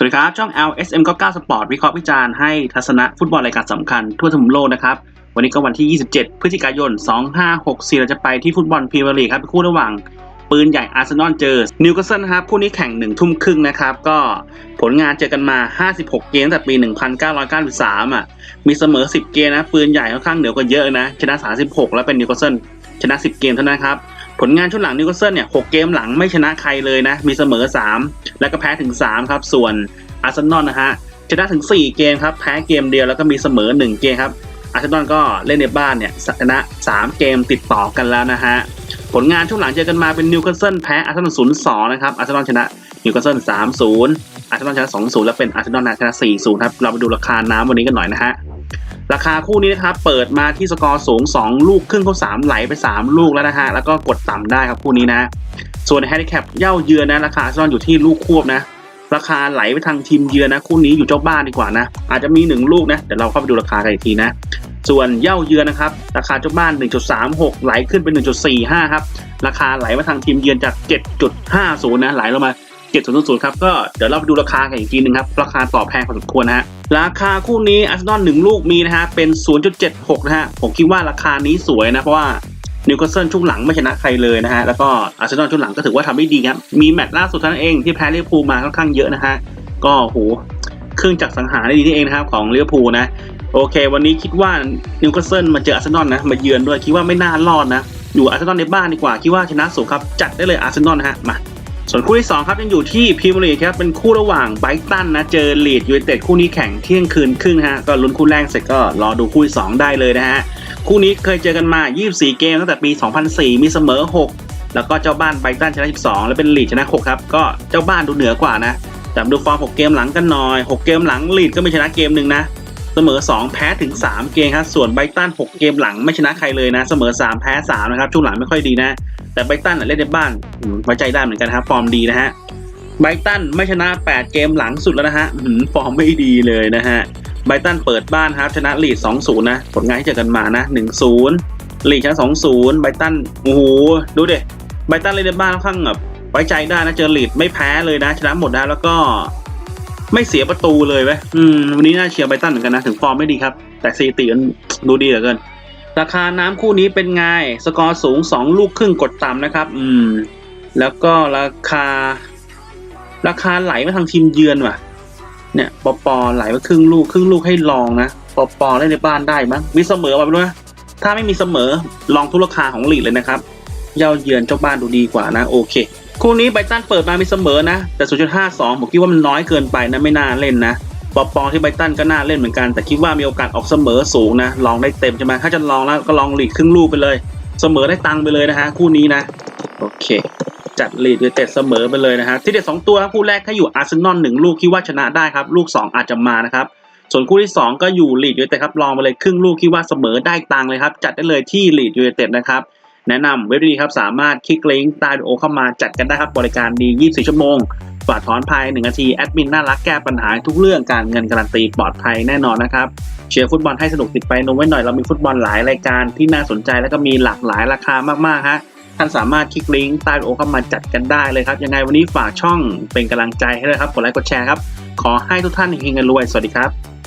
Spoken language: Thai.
สวัสดีครับ ช่อง LSM ก็9 Sport วิเคราะห์วิจารณ์ให้ทัศนะฟุตบอลรายการสำคัญทั่วทั้งมุมโลกนะครับ วันนี้ก็วันที่ 27 พฤศจิกายน 2564 เราจะไปที่ฟุตบอลพรีเมียร์ลีกครับคู่ระหว่างปืนใหญ่อาร์เซนอลเจอนิวคาสเซิลนะครับ คู่นี้แข่ง1ทุ่มครึ่งนะครับ ก็ผลงานเจอกันมา 56 เกมตั้งแต่ปี 1993 อะ มีเสมอ 10 เกมนะ ปืนใหญ่ค่อนข้างเหนือกว่าเยอะนะ ชนะ 36 แล้วเป็นนิวคาสเซิลชนะ 10 เกมเท่านั้นครับ ผลงานช่วงหลังนิวคาสเซิลเนี่ย6เกมหลังไม่ชนะใครเลยนะ มีเสมอ 3 แล้วก็แพ้ถึง 3 ครับ ส่วนอาร์เซนอลนะฮะชนะถึง 4 เกมครับ แพ้เกมเดียวแล้วก็มีเสมอ 1 เกมครับอาร์เซนอลก็เล่นในบ้านเนี่ยชนะ 3 เกมติดต่อกันแล้วนะฮะผลงานช่วงหลังเจอกันมาเป็นนิวคาสเซิลแพ้อาร์เซนอลศูนย์สองนะครับอาร์เซนอลชนะนิวคาสเซิลสามศูนย์อาร์เซนอลชนะสองศูนย์แล้วเป็นอาร์เซนอลชนะสี่ศูนย์ครับเราไปดูราคาน้ำวันนี้กันหน่อยนะฮะ ราคาคู่นี้นะครับเปิดมาที่สกอร์สูง 2 ลูกครึ่งเข้า3ไหลไป 3 ลูกแล้วนะฮะแล้วก็กดต่ำได้ครับคู่นี้นะ ส่วนแฮนดิแคปเย่าเยือนนะราคาอาร์เซนอลอยู่ที่ลูกควบนะ ราคาไหลไปทางทีมเยือนนะ คู่นี้อยู่เจ้าบ้านดีกว่านะ อาจจะมี 1 ลูกนะเดี๋ยวเราเข้าไปดูราคากันอีกทีนะ ส่วนเย่าเยือนนะครับราคาเจ้าบ้าน 1.36 ไหลขึ้นเป็น 1.45 ครับราคาไหลมาทางทีมเยือนจาก 7.50 นะไหลลงมา 7.00ครับก็เดี๋ยวเราไปดูราคากันอีกทีหนึงครับ ราคาต่อแพงพอสมควรนะฮะราคาคู่นี้อาร์เซนอลหนึ่งลูกมีนะฮะเป็น 0.76 นะฮะผมคิดว่าราคานี้สวยนะเพราะว่านิวคาสเซิลช่วงหลังไม่ชนะใครเลยนะฮะ แล้วก็อาร์เซนอลช่วงหลังก็ถือว่าทำได้ดีครับ มีแมตช์ล่าสุดท่านั้นเองที่แพ้ลิเวอร์พูลมาค่อนข้างเยอะนะฮะ ก็โหเครื่องจักรสังหารได้ดีนี่เองนะครับของลิเวอร์พูลนะ โอเค วันนี้คิดว่านิวคาสเซิลมาเจออาร์เซนอลนะมาเยือนด้วยคิดว่าไม่น่ารอดนะ อยู่อาร์เซนอลในบ้านดีกว่าคิดว่าชนะสูงครับจัดได้เลยอาร์เซนอลนะฮะมา ส่วนคู่ที่ 2 ครับยังอยู่ที่พรีเมียร์ลีกครับเป็นคู่ระหว่างไบรตันนะเจอลีดยูไนเต็ดคู่นี้แข่งเที่ยงคืนครึ่งนะฮะก็ลุ้นคู่แรกเสร็จก็รอดูคู่ที่2ได้เลยนะฮะคู่นี้เคยเจอกันมา 24 เกมตั้งแต่ปี 2004 มีเสมอ 6 แล้วก็เจ้าบ้านไบรตันชนะ 12 แล้วเป็นลีดชนะ 6 ครับก็เจ้าบ้านดูเหนือกว่านะแต่ดูฟอร์ม 6 เกมหลังกันหน่อย 6 เกมหลังลีดก็ไม่ชนะเกมหนึ่งนะ เสมอ 2 แพ้ถึง 3 เกมครับส่วนไบตัน 6 เกมหลังไม่ชนะใครเลยนะ เสมอ 3 แพ้ 3 นะครับ ช่วงหลังไม่ค่อยดีนะ แต่ไบตันเล่นในบ้านไว้ใจได้เหมือนกันครับฟอร์มดีนะฮะไบตันไม่ชนะ 8 เกมหลังสุดแล้วนะฮะฟอร์มไม่ดีเลยนะฮะไบตันเปิดบ้านครับชนะลีด 2-0 นะ ผลงานที่เจอกันมานะ 1-0 ลีดชนะ 2-0 ไบตันโอ้โหดูดิไบตันเล่นในบ้านค่อนข้างแบบไว้ใจได้นะเจอลีดไม่แพ้เลยนะชนะหมดได้แล้วก็ ไม่เสียประตูเลยเว้ยอืมวันนี้น่าเชียร์ไบรตันเหมือนกันนะ ถึงฟอร์มไม่ดีครับ แต่สถิติมันดูดีเหลือเกิน ราคาน้ำคู่นี้เป็นไง สกอร์สูง 2 ลูกครึ่งกดต่ำนะครับ อืม แล้วก็ราคา ราคาไหลมาทางทีมเยือนว่ะ เนี่ยปอปอไหลมาครึ่งลูกครึ่งลูกให้ลองนะปอปอเล่นในบ้านได้มั้งมีเสมอมาไม่รู้นะถ้าไม่มีเสมอลองทุกราคาของลีกเลยนะครับ เย่าเยือนเจ้าบ้านดูดีกว่านะ โอเค คู่นี้ไบรตันเปิดมามีเสมอนะ แต่ 0.52 ผมคิดว่ามันน้อยเกินไปนะไม่น่าเล่นนะปอปองที่ไบรตันก็น่าเล่นเหมือนกัน แต่คิดว่ามีโอกาสออกเสมอสูงนะ ลองได้เต็มใช่ไหมถ้าจะลองแล้วก็ลองหลีดครึ่งลูกไปเลย เสมอได้ตังค์ไปเลยนะฮะคู่นี้นะ โอเค จัดลีดยูไนเต็ดเสมอไปเลยนะฮะที่เด็ดสองตัวครับคู่แรกถ้าอยู่อาร์เซนอลหนึ่งลูกคิดว่าชนะได้ครับ ลูก 2 อาจจะมานะครับส่วนคู่ที่ 2 ก็อยู่ลีดยูไนเต็ดครับลองไปเลยครึ่งลูกคิดว่าเสมอได้ตังค์เลยครับจัดได้เลยที่ลีดยูไนเต็ดนะครับ แนะนำเว็บดีครับสามารถคลิกลิงก์ใต้วิดีโอเข้ามาจัดกันได้ครับบริการดี 24 ชั่วโมงฝากถอนภาย 1 นาที แอดมินน่ารักแก้ปัญหาทุกเรื่องการเงินการันตีปลอดภัยแน่นอนนะครับเชียร์ฟุตบอลให้สนุกติดไปนมไว้หน่อยเรามีฟุตบอลหลายรายการที่น่าสนใจแล้วก็มีหลากหลายราคามากๆฮะท่านสามารถคลิกลิงก์ใต้วิดีโอเข้ามาจัดกันได้เลยครับ ยังไงวันนี้ฝากช่องเป็นกำลังใจให้เลยครับกดไลค์กดแชร์ครับขอให้ทุกท่านเฮงๆกันรวยสวัสดีครับ